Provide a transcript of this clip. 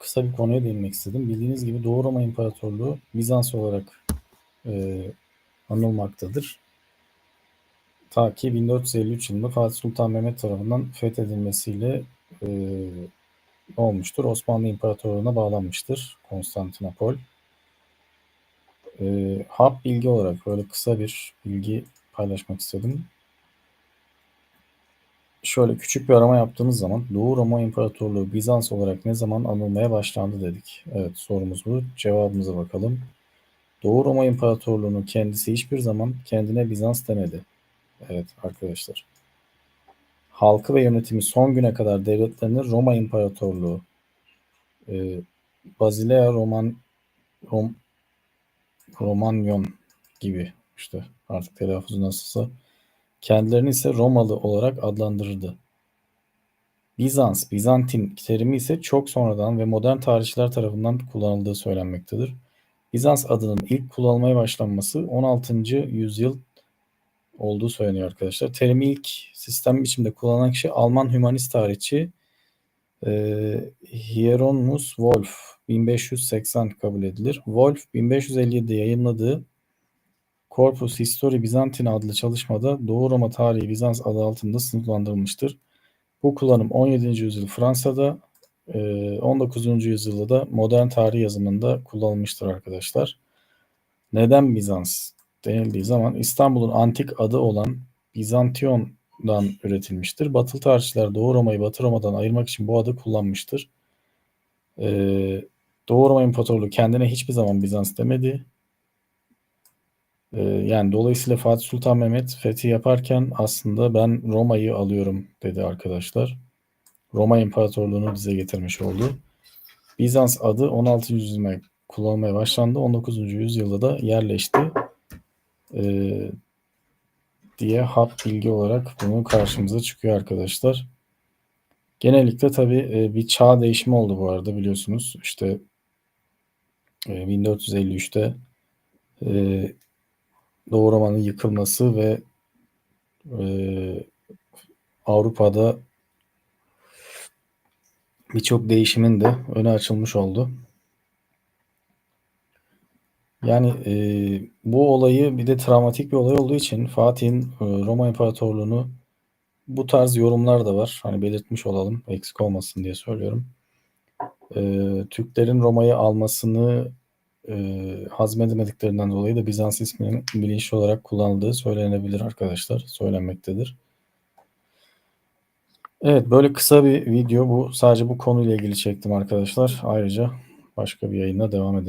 kısa bir konuya değinmek istedim. Bildiğiniz gibi Doğu Roma İmparatorluğu Bizans olarak e, anılmaktadır. Ta ki 1453 yılında Fatih Sultan Mehmet tarafından fethedilmesiyle e, olmuştur? Osmanlı İmparatorluğu'na bağlanmıştır Konstantinopol. E, hap bilgi olarak böyle kısa bir bilgi paylaşmak istedim. Şöyle küçük bir arama yaptığımız zaman Doğu Roma İmparatorluğu Bizans olarak ne zaman anılmaya başlandı dedik. Evet sorumuz bu. Cevabımıza bakalım. Doğu Roma İmparatorluğu'nun kendisi hiçbir zaman kendine Bizans demedi. Evet arkadaşlar. Halkı ve yönetimi son güne kadar devletlerini Roma İmparatorluğu e, Basilea Roman Rom, Romanyon gibi işte artık telaffuzu nasılsa kendilerini ise Romalı olarak adlandırırdı. Bizans, Bizantin terimi ise çok sonradan ve modern tarihçiler tarafından kullanıldığı söylenmektedir. Bizans adının ilk kullanılmaya başlanması 16. yüzyıl olduğu söyleniyor arkadaşlar. Terimi ilk sistem biçimde kullanan kişi Alman hümanist tarihçi e, Hieronymus Wolff 1580 kabul edilir. Wolff 1557'de yayınladığı Corpus Histori Byzantine adlı çalışmada Doğu Roma tarihi Bizans adı altında sınıflandırılmıştır. Bu kullanım 17. yüzyıl Fransa'da, 19. yüzyılda da modern tarih yazımında kullanılmıştır arkadaşlar. Neden Bizans denildiği zaman İstanbul'un antik adı olan Bizantion'dan üretilmiştir. Batılı tarihçiler Doğu Roma'yı Batı Roma'dan ayırmak için bu adı kullanmıştır. Doğu Roma İmparatorluğu kendine hiçbir zaman Bizans demedi. Ee, yani dolayısıyla Fatih Sultan Mehmet fethi yaparken aslında ben Roma'yı alıyorum dedi arkadaşlar. Roma İmparatorluğu'nu bize getirmiş oldu. Bizans adı 16. yüzyılda kullanılmaya başlandı. 19. yüzyılda da yerleşti. Ee, diye hap bilgi olarak bunu karşımıza çıkıyor arkadaşlar. Genellikle tabii e, bir çağ değişimi oldu bu arada biliyorsunuz. İşte e, 1453'te Doğu Roma'nın yıkılması ve e, Avrupa'da birçok değişimin de önü açılmış oldu. Yani e, bu olayı bir de travmatik bir olay olduğu için Fatih'in e, Roma İmparatorluğunu bu tarz yorumlar da var. Hani belirtmiş olalım eksik olmasın diye söylüyorum. E, Türklerin Roma'yı almasını e, hazmedemediklerinden dolayı da Bizans isminin bilinçli olarak kullanıldığı söylenebilir arkadaşlar. Söylenmektedir. Evet böyle kısa bir video bu. Sadece bu konuyla ilgili çektim arkadaşlar. Ayrıca başka bir yayına devam edelim.